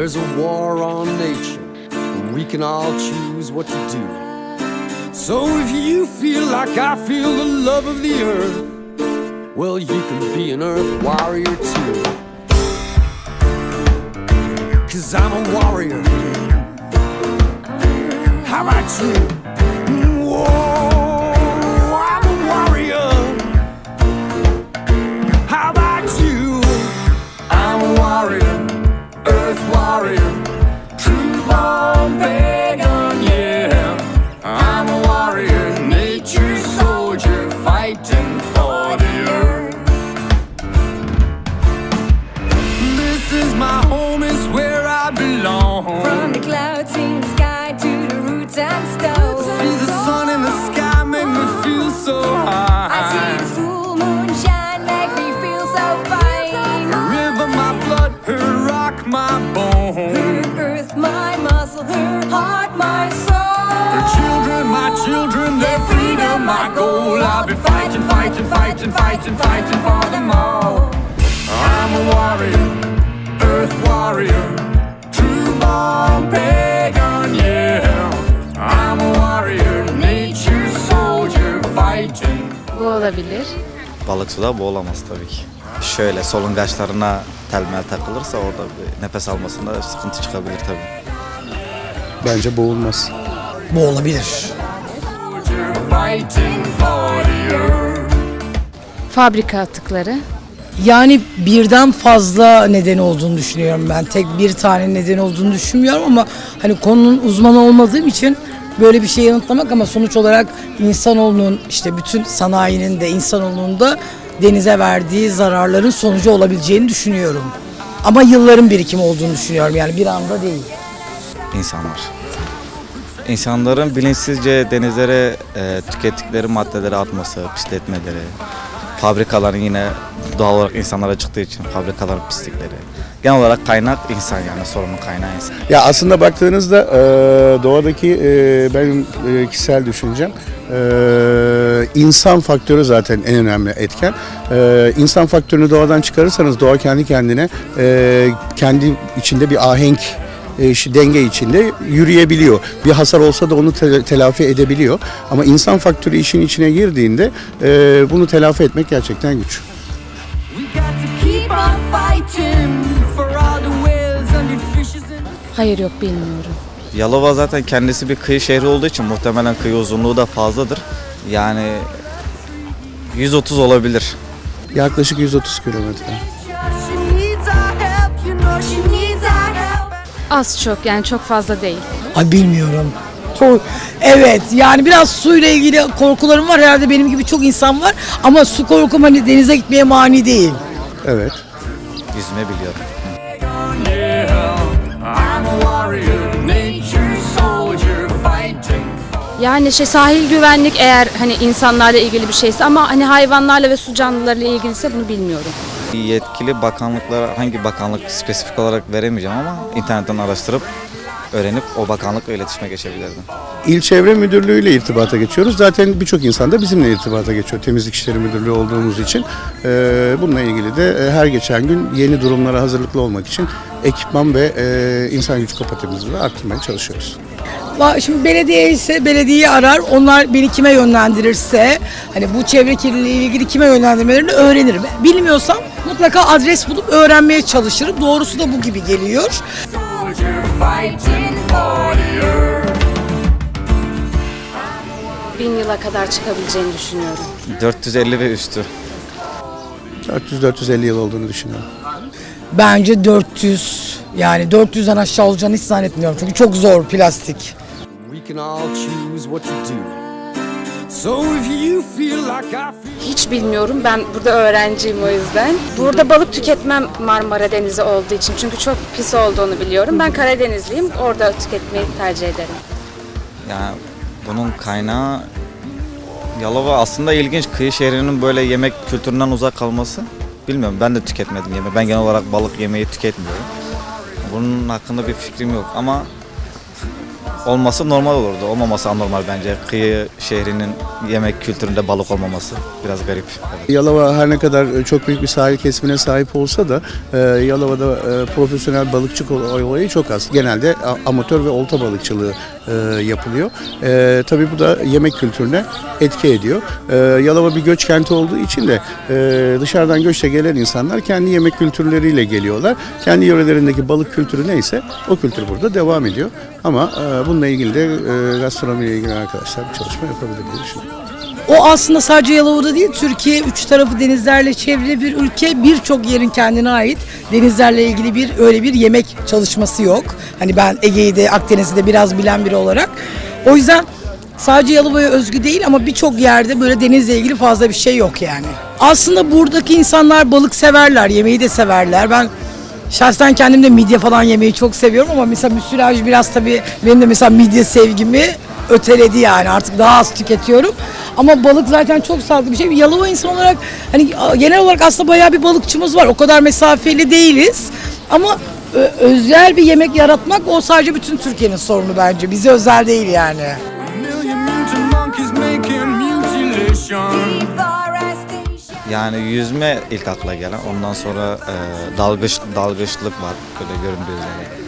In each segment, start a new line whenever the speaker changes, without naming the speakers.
There's a war on nature, and we can all choose what to do. So if you feel like I feel the love of the earth, well, you can be an earth warrior too. Cause I'm a warrior. My children, their freedom, my goal. I'll be fighting, fighting, fighting, fighting, fighting for them all. I'm a warrior, earth warrior, true born pagan, yeah. I'm a warrior, nature soldier, fighting.
Bu olabilir.
Balık suda boğulamaz tabii ki. Şöyle solungaçlarına telmel takılırsa orada bir nefes almasında sıkıntı çıkabilir tabii.
Bence boğulmaz.
Bu olabilir.
Fabrika atıkları.
Yani birden fazla neden olduğunu düşünüyorum ben. Tek bir tane neden olduğunu düşünmüyorum ama hani konunun uzmanı olmadığım için böyle bir şey yanıtlamak ama sonuç olarak insanoğlunun işte bütün sanayinin de insanoğlunun da denize verdiği zararların sonucu olabileceğini düşünüyorum. Ama yılların birikimi olduğunu düşünüyorum yani bir anda değil.
İnsanlar. İnsanların bilinçsizce denizlere e, tükettikleri maddeleri atması, pisletmeleri, fabrikaların yine doğal olarak insanlara çıktığı için fabrikaların pislikleri. Genel olarak kaynak insan yani sorunun kaynağı insan.
Ya aslında baktığınızda e, doğadaki e, benim e, kişisel düşüncem e, insan faktörü zaten en önemli etken. E, insan faktörünü doğadan çıkarırsanız doğa kendi kendine e, kendi içinde bir ahenk denge içinde yürüyebiliyor. Bir hasar olsa da onu te- telafi edebiliyor. Ama insan faktörü işin içine girdiğinde e, bunu telafi etmek gerçekten güç.
Hayır yok bilmiyorum.
Yalova zaten kendisi bir kıyı şehri olduğu için muhtemelen kıyı uzunluğu da fazladır. Yani 130 olabilir.
Yaklaşık 130 kilometre.
Az çok yani çok fazla değil.
Ay bilmiyorum. Çok, evet yani biraz suyla ilgili korkularım var herhalde benim gibi çok insan var ama su korkum hani denize gitmeye mani değil.
Evet.
Yüzme biliyorum.
Yani şey sahil güvenlik eğer hani insanlarla ilgili bir şeyse ama hani hayvanlarla ve su canlılarıyla ilgiliyse bunu bilmiyorum.
Yetkili bakanlıklara hangi bakanlık spesifik olarak veremeyeceğim ama internetten araştırıp öğrenip o bakanlıkla iletişime geçebilirdim.
İl Çevre Müdürlüğü ile irtibata geçiyoruz. Zaten birçok insan da bizimle irtibata geçiyor. Temizlik İşleri Müdürlüğü olduğumuz için. Ee, bununla ilgili de e, her geçen gün yeni durumlara hazırlıklı olmak için ekipman ve e, insan güç kapasitemizi arttırmaya çalışıyoruz.
Şimdi belediye ise belediyeyi arar. Onlar beni kime yönlendirirse hani bu çevre kirliliği ile ilgili kime yönlendirmelerini öğrenirim. Bilmiyorsam mutlaka adres bulup öğrenmeye çalışırım. Doğrusu da bu gibi geliyor.
Bin yıla kadar çıkabileceğini düşünüyorum.
450 ve üstü.
400-450 yıl olduğunu düşünüyorum.
Bence 400 yani 400'den aşağı olacağını hiç zannetmiyorum. Çünkü çok zor plastik.
We can all choose what to do. So if you feel like I feel.
Hiç bilmiyorum. Ben burada öğrenciyim o yüzden. Burada balık tüketmem Marmara Denizi olduğu için. Çünkü çok pis olduğunu biliyorum. Ben Karadenizliyim. Orada tüketmeyi tercih ederim.
Yani bunun kaynağı Yalova aslında ilginç. Kıyı şehrinin böyle yemek kültüründen uzak kalması. Bilmiyorum ben de tüketmedim yemeği. Ben genel olarak balık yemeği tüketmiyorum. Bunun hakkında bir fikrim yok ama olması normal olurdu. Olmaması anormal bence. Kıyı şehrinin yemek kültüründe balık olmaması biraz garip. Evet.
Yalova her ne kadar e, çok büyük bir sahil kesimine sahip olsa da e, Yalova'da e, profesyonel balıkçılık ol- olayı çok az. Genelde amatör ve olta balıkçılığı e, yapılıyor. E, tabii bu da yemek kültürüne etki ediyor. E, Yalova bir göç kenti olduğu için de e, dışarıdan göçle gelen insanlar kendi yemek kültürleriyle geliyorlar. Kendi yörelerindeki balık kültürü neyse o kültür burada devam ediyor. Ama e, bununla ilgili de e, gastronomiyle ilgili arkadaşlar bir çalışma yapabilir diye düşünüyorum.
O aslında sadece Yalova'da değil, Türkiye üç tarafı denizlerle çevrili bir ülke. Birçok yerin kendine ait denizlerle ilgili bir öyle bir yemek çalışması yok. Hani ben Ege'yi de Akdeniz'i de biraz bilen biri olarak. O yüzden sadece Yalova'ya özgü değil ama birçok yerde böyle denizle ilgili fazla bir şey yok yani. Aslında buradaki insanlar balık severler, yemeği de severler. Ben Şahsen kendim de midye falan yemeyi çok seviyorum ama mesela müsilaj biraz tabii benim de mesela midye sevgimi öteledi yani artık daha az tüketiyorum. Ama balık zaten çok sağlıklı bir şey. Yalova insan olarak hani genel olarak aslında bayağı bir balıkçımız var. O kadar mesafeli değiliz. Ama özel bir yemek yaratmak o sadece bütün Türkiye'nin sorunu bence. Bize özel değil yani.
Yani yüzme ilk akla gelen. Ondan sonra e, dalgıç dalgıçlık var böyle göründüğü üzere.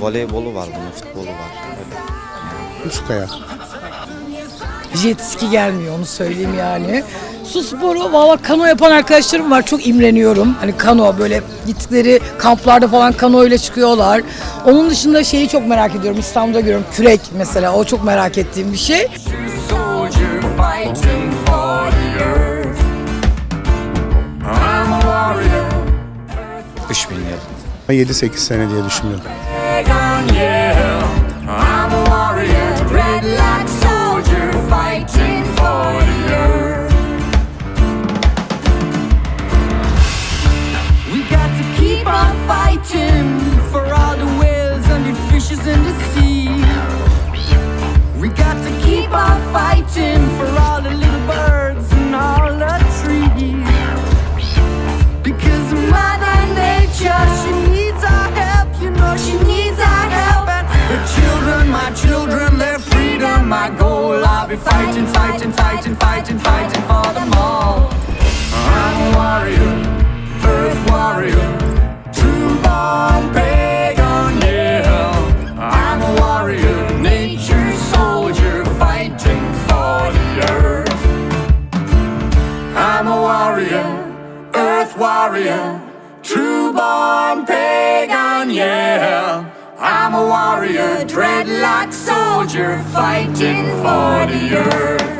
Voleybolu var bunun, futbolu var. Öyle.
Üskaya.
Jet ski gelmiyor onu söyleyeyim yani. Su sporu valla kano yapan arkadaşlarım var çok imreniyorum. Hani kano böyle gittikleri kamplarda falan kano ile çıkıyorlar. Onun dışında şeyi çok merak ediyorum İstanbul'da görüyorum kürek mesela o çok merak ettiğim bir şey.
soldier fighting for the earth. I'm a warrior,
3000 yıl.
7-8 sene diye düşünüyorum.
Fighting for
all the whales and the fishes in the sea. We got to keep on fighting for
yeah. I'm a warrior, dreadlock soldier, fighting for the earth.